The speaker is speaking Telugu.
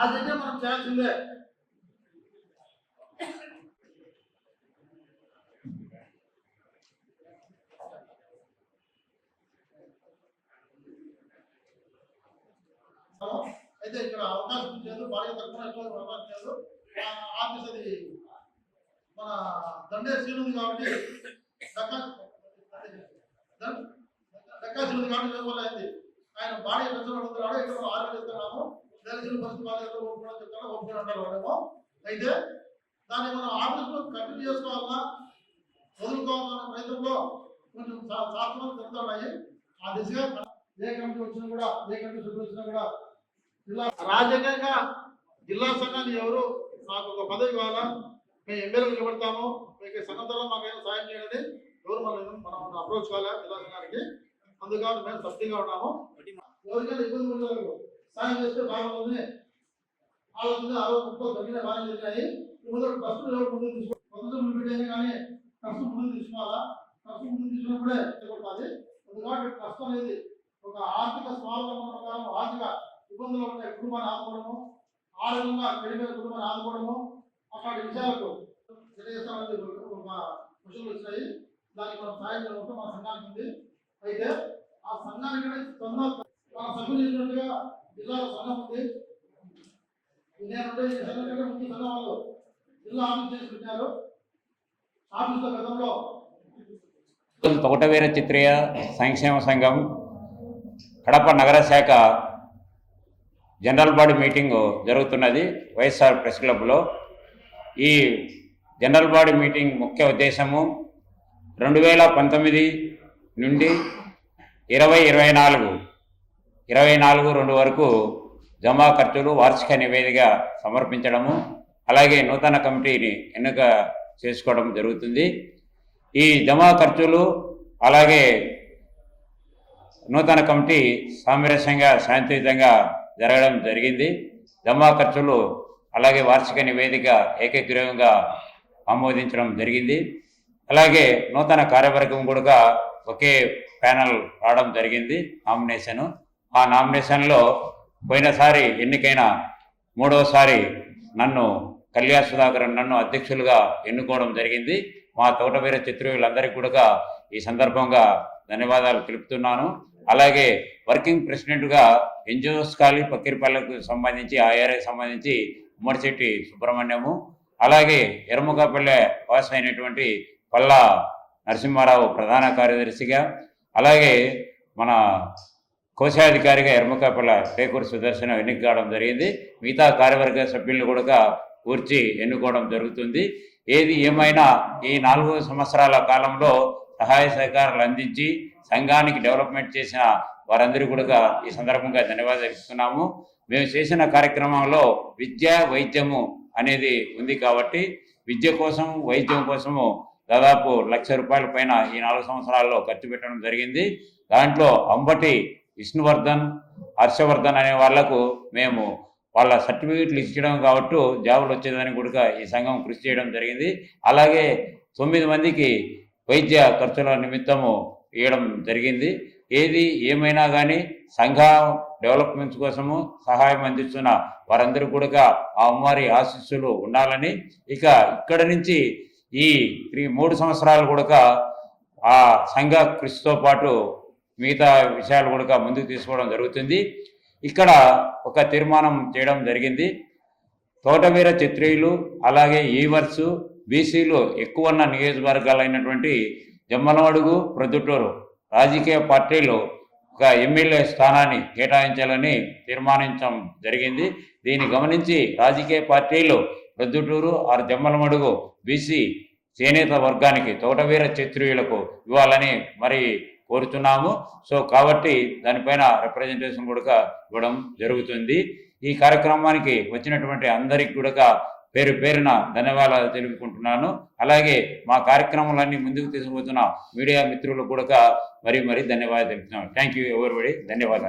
రాజకీయం మనం చేయాల్సిందే అయితే ఇక్కడ అవకాశం ఇచ్చారు భార్య తక్కువ అవకాశం ఇచ్చారు ఆఫీస్ అది మన దండే సీన్ ఉంది కాబట్టి డక్కా సీన్ ఉంది కాబట్టి ఆయన భార్య పెంచడం అడుగుతున్నాడు ఇక్కడ ఆరోగ్యం ఇస్తున్నాము దళితులు పరిస్థితి బాగా ఒప్పుకోవడం చెప్తాడు ఒప్పుకొని అంటారు వాడేమో అయితే దాన్ని మనం ఆఫీస్లో కంటిన్యూ చేసుకోవాలన్నా వదులుకోవాలన్న ప్రయత్నంలో కొంచెం శాస్త్రాలు జరుగుతున్నాయి ఆ దిశగా ఏ కమిటీ వచ్చినా కూడా ఏ కమిటీ సభ్యులు వచ్చినా కూడా జిల్లా రాజకీయంగా జిల్లా సంఘాన్ని ఎవరు నాకు ఒక పదవి కావాలా మేము ఎమ్మెల్యేలు నిలబడతాము మీకు ఈ సంఘం సాయం చేయాలని ఎవరు మనం మనం అప్రోచ్ కావాలా జిల్లా సంఘానికి? అందుకని మేము సబ్సిడీగా ఉన్నాము. ఎవరికైనా ఇబ్బంది ఉండదు సాయం చేస్తే బాగుంటుంది. ఆలోచన ఆలోచన ముప్పై తగ్గిన బాగా జరిగాయి ముందు బస్సు ముందు తీసుకో మొదటి ముందు పెట్టేది కానీ కష్టం ముందు తీసుకోవాలా కష్టం ముందు తీసుకున్నప్పుడే కొడుతుంది ఎందుకంటే కష్టం అనేది ఒక ఆర్థిక స్వావలంబన ప్రకారం ఆర్థిక ఇబ్బందులు ఉంటాయి కుటుంబాన్ని ఆదుకోవడము ఆరోగ్యంగా పెరిగిన కుటుంబాన్ని ఆదుకోవడము అట్లాంటి విషయాలకు తెలియజేస్తామని ఒక వచ్చినాయి. దానికి మనం సాయం చేయడం మన సంఘానికి ఉంది. అయితే ఆ సంఘానికి కూడా తొందర మన సభ్యులు చేసినట్టుగా జిల్లాలో సంఘం ఉంది. నేనంటే ఉండే ఈ సంఘం కంటే ముందు సంఘం వాళ్ళు జిల్లా ఆఫీస్ చేసి పెట్టారు. ఆఫీసులో గతంలో తోటవీర చిత్రీయ సంక్షేమ సంఘం కడప నగర శాఖ జనరల్ బాడీ మీటింగ్ జరుగుతున్నది వైఎస్ఆర్ ప్రెస్ క్లబ్లో. ఈ జనరల్ బాడీ మీటింగ్ ముఖ్య ఉద్దేశము రెండు వేల పంతొమ్మిది నుండి ఇరవై ఇరవై నాలుగు ఇరవై నాలుగు రెండు వరకు జమా ఖర్చులు వార్షిక నివేదిక సమర్పించడము అలాగే నూతన కమిటీని ఎన్నిక చేసుకోవడం జరుగుతుంది. ఈ జమా ఖర్చులు అలాగే నూతన కమిటీ సామరస్యంగా శాంతియుతంగా జరగడం జరిగింది. జమా ఖర్చులు అలాగే వార్షిక నివేదిక ఏకగ్రీవంగా ఆమోదించడం జరిగింది. అలాగే నూతన కార్యవర్గం కూడా ఒకే ప్యానల్ రావడం జరిగింది నామినేషను. ఆ నామినేషన్లో పోయినసారి ఎన్నికైన మూడవసారి నన్ను కళ్యాణ్ సుధాకర్ నన్ను అధ్యక్షులుగా ఎన్నుకోవడం జరిగింది. మా తోటవీర చిత్రులందరికీ కూడా ఈ సందర్భంగా ధన్యవాదాలు తెలుపుతున్నాను. అలాగే వర్కింగ్ ప్రెసిడెంట్గా ఎన్జిఓస్ కాలి పక్కిరిపల్లెకు సంబంధించి ఆ ఏరియాకి సంబంధించి ఉమ్మడిశెట్టి సుబ్రహ్మణ్యము అలాగే ఎరముకపల్లె వాస్ అయినటువంటి పల్లా నరసింహారావు ప్రధాన కార్యదర్శిగా అలాగే మన కోశాధికారిగా ఎర్మకాపల్ల టేకూరు సుదర్శన ఎన్నిక కావడం జరిగింది. మిగతా కార్యవర్గ సభ్యులు కూడా కూర్చి ఎన్నుకోవడం జరుగుతుంది. ఏది ఏమైనా ఈ నాలుగు సంవత్సరాల కాలంలో సహాయ సహకారాలు అందించి సంఘానికి డెవలప్మెంట్ చేసిన వారందరూ కూడా ఈ సందర్భంగా ధన్యవాదాలు ఇస్తున్నాము మేము చేసిన కార్యక్రమంలో విద్య వైద్యము అనేది ఉంది కాబట్టి విద్య కోసం వైద్యం కోసము దాదాపు లక్ష రూపాయల పైన ఈ నాలుగు సంవత్సరాల్లో ఖర్చు పెట్టడం జరిగింది. దాంట్లో అంబటి విష్ణువర్ధన్ హర్షవర్ధన్ అనే వాళ్ళకు మేము వాళ్ళ సర్టిఫికేట్లు ఇచ్చడం కాబట్టి జాబులు వచ్చేదానికి కూడా ఈ సంఘం కృషి చేయడం జరిగింది. అలాగే తొమ్మిది మందికి వైద్య ఖర్చుల నిమిత్తము ఇవ్వడం జరిగింది. ఏది ఏమైనా కానీ సంఘ డెవలప్మెంట్స్ కోసము సహాయం అందిస్తున్న వారందరూ కూడా ఆ అమ్మవారి ఆశీస్సులు ఉండాలని ఇక ఇక్కడ నుంచి ఈ త్రీ మూడు సంవత్సరాలు కూడా ఆ సంఘ కృషితో పాటు మిగతా విషయాలు కూడా ముందుకు తీసుకోవడం జరుగుతుంది. ఇక్కడ ఒక తీర్మానం చేయడం జరిగింది. తోటవీర చిత్రీయులు అలాగే ఈవర్సు బీసీలు ఎక్కువ ఉన్న నియోజకవర్గాలైనటువంటి జమ్మలమడుగు ప్రొద్దుటూరు రాజకీయ పార్టీలు ఒక ఎమ్మెల్యే స్థానాన్ని కేటాయించాలని తీర్మానించడం జరిగింది. దీన్ని గమనించి రాజకీయ పార్టీలు ప్రొద్దుటూరు ఆరు జమ్మలమడుగు బీసీ చేనేత వర్గానికి తోటవీర క్షత్రియులకు ఇవ్వాలని మరి కోరుతున్నాము. సో కాబట్టి దానిపైన రిప్రజెంటేషన్ కూడా ఇవ్వడం జరుగుతుంది. ఈ కార్యక్రమానికి వచ్చినటువంటి అందరికి కూడా పేరు పేరున ధన్యవాదాలు తెలుపుకుంటున్నాను. అలాగే మా కార్యక్రమాలన్నీ ముందుకు తీసుకుపోతున్న మీడియా మిత్రులకు కూడా మరి మరి ధన్యవాదాలు తెలుపుతున్నాను. థ్యాంక్ యూ ఎవరిబడి ధన్యవాదాలు.